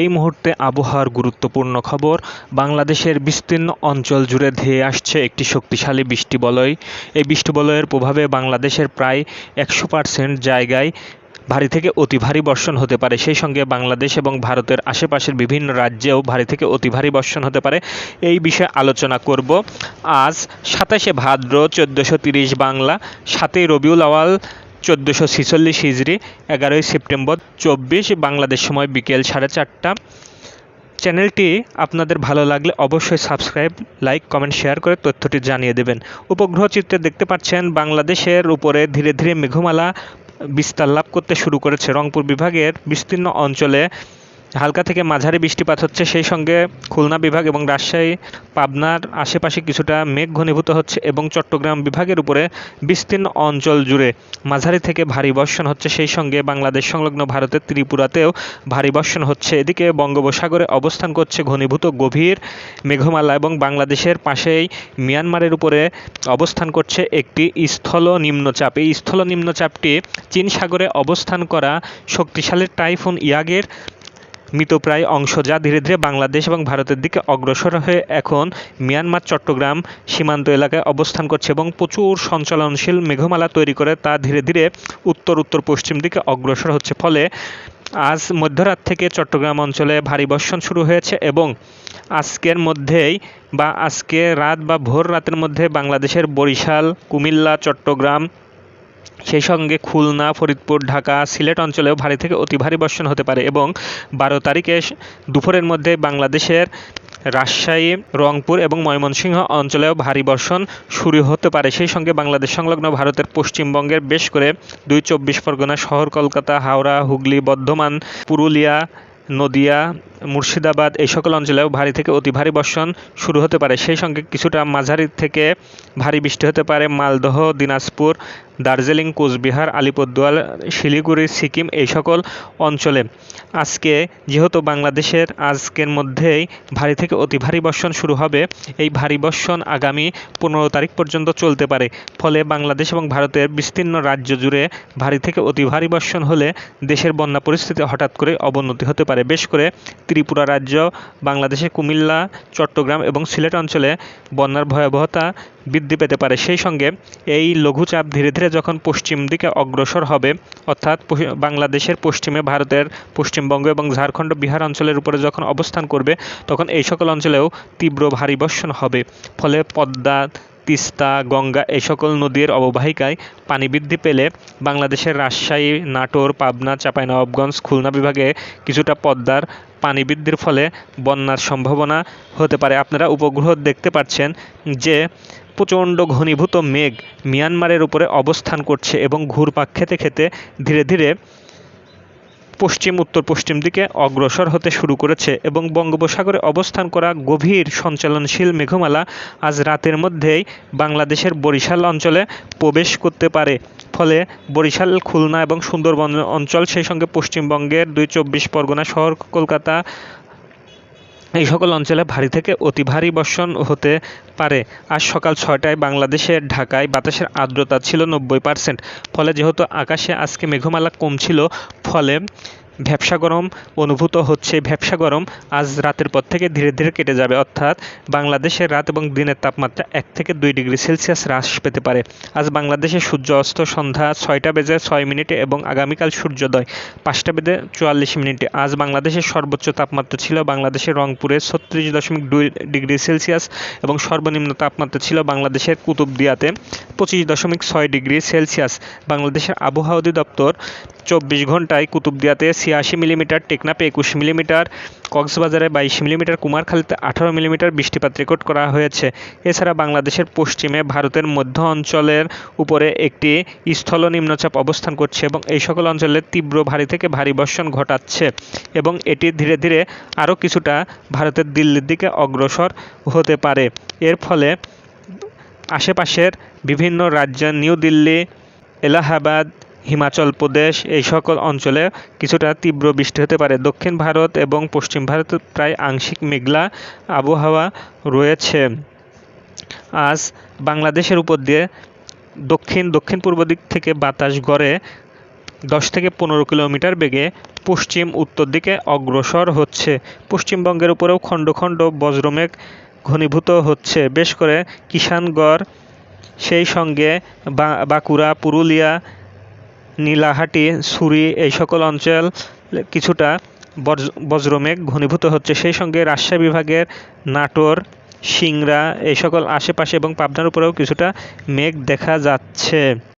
এই মুহূর্তে আবহাওয়ার গুরুত্বপূর্ণ খবর, বাংলাদেশের বিস্তীর্ণ অঞ্চল জুড়ে ধেয়ে আসছে একটি শক্তিশালী বৃষ্টি বলয়। এই বৃষ্টিবলয়ের প্রভাবে বাংলাদেশের প্রায় একশো পার্সেন্ট জায়গায় ভারী থেকে অতি ভারী বর্ষণ হতে পারে। সেই সঙ্গে বাংলাদেশ এবং ভারতের আশেপাশের বিভিন্ন রাজ্যেও ভারী থেকে অতি ভারী বর্ষণ হতে পারে। এই বিষয়ে আলোচনা করব আজ সাতাশে ভাদ্র চোদ্দোশো তিরিশ বাংলা, সাতই রবিউল আওয়াল চোদ্দোশো ছিচল্লিশ হিজড়ি এগারোই সেপ্টেম্বর, চব্বিশ বাংলাদেশ সময় বিকেল সাড়ে চারটা। চ্যানেলটি আপনাদের ভালো লাগলে অবশ্যই সাবস্ক্রাইব, লাইক, কমেন্ট, শেয়ার করে তথ্যটি জানিয়ে দেবেন। উপগ্রহ চিত্রে দেখতে পাচ্ছেন, বাংলাদেশের উপরে ধীরে ধীরে মেঘমালা বিস্তার লাভ করতে শুরু করেছে। রংপুর বিভাগের বিস্তীর্ণ অঞ্চলে হালকা থেকে মাঝারি বৃষ্টিপাত হচ্ছে, সেই সঙ্গে খুলনা বিভাগ এবং রাজশাহী, পাবনার আশেপাশে কিছুটা মেঘ ঘনীভূত হচ্ছে এবং চট্টগ্রাম বিভাগের উপরে বিস্তীর্ণ অঞ্চল জুড়ে মাঝারি থেকে ভারী বর্ষণ হচ্ছে, সেই সঙ্গে বাংলাদেশ সংলগ্ন ভারতের ত্রিপুরাতেও ভারী বর্ষণ হচ্ছে। এদিকে বঙ্গোপসাগরে অবস্থান করছে ঘনীভূত গভীর মেঘমালা এবং বাংলাদেশের পাশেই মিয়ানমারের উপরে অবস্থান করছে একটি স্থল নিম্নচাপ এই স্থল নিম্নচাপটি চীন সাগরে অবস্থান করা শক্তিশালী টাইফুন ইয়াগের মৃতপ্রায় অংশ যা ধীরে ধীরে বাংলাদেশ এবং ভারতের দিকে অগ্রসর হয়ে এখন মিয়ানমার, চট্টগ্রাম সীমান্ত এলাকায় অবস্থান করছে এবং প্রচুর সঞ্চালনশীল মেঘমালা তৈরি করে তা ধীরে ধীরে উত্তর উত্তর, পশ্চিম দিকে অগ্রসর হচ্ছে। ফলে আজ মধ্যরাত থেকে চট্টগ্রাম অঞ্চলে ভারী বর্ষণ শুরু হয়েছে এবং আজকের মধ্যেই বা আজকে রাত বা ভোর রাতের মধ্যে বাংলাদেশের বরিশাল, কুমিল্লা, চট্টগ্রাম সেই সঙ্গে খুলনা, ফরিদপুর, ঢাকা, সিলেট অঞ্চলেও ভারী থেকে অতি ভারী বর্ষণ হতে পারে এবং বারো তারিখে দুপুরের মধ্যে বাংলাদেশের রাজশাহী, রংপুর এবং ময়মনসিংহ অঞ্চলেও ভারী বর্ষণ শুরু হতে পারে। সেই সঙ্গে বাংলাদেশ সংলগ্ন ভারতের পশ্চিমবঙ্গের বেশ করে দুই চব্বিশ পরগনা শহর, কলকাতা, হাওড়া, হুগলি, বর্ধমান, পুরুলিয়া, নদিয়া, মুর্শিদাবাদ এই সকল অঞ্চলেও ভারী থেকে অতি ভারী বর্ষণ শুরু হতে পারে। সেই সঙ্গে কিছুটা মাঝারি থেকে ভারী বৃষ্টি হতে পারে। মালদহ, দিনাজপুর দার্জিলিং, কোচবিহার, আলিপুরদুয়ার, শিলিগুড়ি, সিকিম এই সকল অঞ্চলে। আজকে যেহেতু বাংলাদেশের আজকের মধ্যেই ভারী থেকে অতি ভারী বর্ষণ শুরু হবে, এই ভারী বর্ষণ আগামী পনেরো তারিখ পর্যন্ত চলতে পারে। ফলে বাংলাদেশ এবং ভারতের বিস্তীর্ণ রাজ্য জুড়ে ভারী থেকে অতি ভারী বর্ষণ হলে দেশের বন্যা পরিস্থিতি হঠাৎ করে অবনতি হতে পারে। বেশ করে ত্রিপুরা রাজ্য বাংলাদেশের কুমিল্লা, চট্টগ্রাম এবং সিলেট অঞ্চলে বন্যার ভয়াবহতা বৃদ্ধি পেতে পারে। সেই সঙ্গে এই লঘুচাপ ধীরে ধীরে যখন পশ্চিম দিকে অগ্রসর হবে, অর্থাৎ বাংলাদেশের পশ্চিমে ভারতের পশ্চিমবঙ্গ এবং ঝাড়খণ্ড বিহার অঞ্চলের উপরে যখন অবস্থান করবে, তখন এই সকল অঞ্চলেও তীব্র ভারী বর্ষণ হবে। ফলে পদ্মা, তিস্তা, গঙ্গা এই সকল নদীর অববাহিকায় পানি বৃদ্ধি পেলে বাংলাদেশের রাজশাহী, নাটোর, পাবনা, চাঁপাইনবাবগঞ্জ, খুলনা বিভাগে কিছুটা পদ্মার পানি বৃদ্ধির ফলে বন্যার সম্ভাবনা হতে পারে। আপনারা উপগ্রহ দেখতে পাচ্ছেন যে প্রচণ্ড ঘনীভূত মেঘ মিয়ানমারের উপরে অবস্থান করছে এবং ঘুরপাক খেতে খেতে ধীরে ধীরে পশ্চিম, উত্তর, পশ্চিম দিকে অগ্রসর হতে শুরু করেছে এবং বঙ্গোপসাগরে অবস্থান করা গভীর সঞ্চালনশীল মেঘমালা আজ রাতের মধ্যেই বাংলাদেশের বরিশাল অঞ্চলে প্রবেশ করতে পারে। ফলে বরিশাল, খুলনা এবং সুন্দরবন অঞ্চল সেই সঙ্গে পশ্চিমবঙ্গের দুই চব্বিশ পরগনা শহর, কলকাতা এই সকল অঞ্চলে ভারী থেকে অতি ভারী বর্ষণ হতে পারে। আজ সকাল ছয়টায় বাংলাদেশের ঢাকায় বাতাসের আর্দ্রতা ছিল নব্বই পার্সেন্ট ফলে যেহেতু আকাশে আজকে মেঘমালা কম ছিল, ফলে ভ্যাবসা গরম অনুভূত হচ্ছে। ভ্যাবসা গরম আজ রাতের পর থেকে ধীরে ধীরে কেটে যাবে, অর্থাৎ বাংলাদেশের রাত এবং দিনের তাপমাত্রা এক থেকে দুই ডিগ্রি সেলসিয়াস হ্রাস পেতে পারে। আজ বাংলাদেশের সূর্য অস্ত সন্ধ্যা ছয়টা বেজে ছয় মিনিটে এবং আগামীকাল সূর্যোদয় পাঁচটা বেজে চুয়াল্লিশ মিনিটে। আজ বাংলাদেশের সর্বোচ্চ তাপমাত্রা ছিল বাংলাদেশের রংপুরে ছত্রিশ দশমিক দুই ডিগ্রি সেলসিয়াস এবং সর্বনিম্ন তাপমাত্রা ছিল বাংলাদেশের কুতুবদিয়াতে পঁচিশ দশমিক ছয় ডিগ্রি সেলসিয়াস। বাংলাদেশের আবহাওয়া অধিদপ্তর চব্বিশ ঘন্টায় কুতুবদিয়াতে ছিয়াশি মিলিমিটার টেকনাপে একুশ মিলিমিটার, কক্সবাজারে বাইশ মিলিমিটার, কুমারখালীতে আঠারো মিলিমিটার বৃষ্টিপাত রেকর্ড করা হয়েছে। এছাড়া বাংলাদেশের পশ্চিমে ভারতের মধ্য অঞ্চলের উপরে একটি স্থল নিম্নচাপ অবস্থান করছে এবং এই সকল অঞ্চলে তীব্র ভারী থেকে ভারী বর্ষণ ঘটাচ্ছে এবং এটি ধীরে ধীরে আরও কিছুটা ভারতের দিল্লির দিকে অগ্রসর হতে পারে। এর ফলে আশেপাশের বিভিন্ন রাজ্য, নিউ দিল্লি, এলাহাবাদ হিমাচল প্রদেশ এই সকল অঞ্চলে কিছুটা তীব্র বৃষ্টি হতে পারে। দক্ষিণ ভারত এবং পশ্চিম ভারতে প্রায় আংশিক মেঘলা আবহাওয়া রয়েছে। আজ বাংলাদেশের উপর দিয়ে দক্ষিণ দক্ষিণ পূর্ব দিক থেকে বাতাস গড়ে দশ থেকে পনেরো কিলোমিটার বেগে পশ্চিম উত্তর দিকে অগ্রসর হচ্ছে। পশ্চিমবঙ্গের উপরেও খণ্ড খণ্ড বজ্রমেঘ ঘনীভূত হচ্ছে। বেশ করে কিষানগড়, সেই সঙ্গে বাঁকুড়া, পুরুলিয়া নীলাহাটি সুরি এই সকল অঞ্চল কিছুটা বজ্র- বজ্রমেঘ ঘনীভূত হচ্ছে। সেই সঙ্গে রাজশাহী বিভাগের নাটোর, সিংড়া এই সকল আশেপাশে এবং পাবনার উপরেও কিছুটা মেঘ দেখা যাচ্ছে।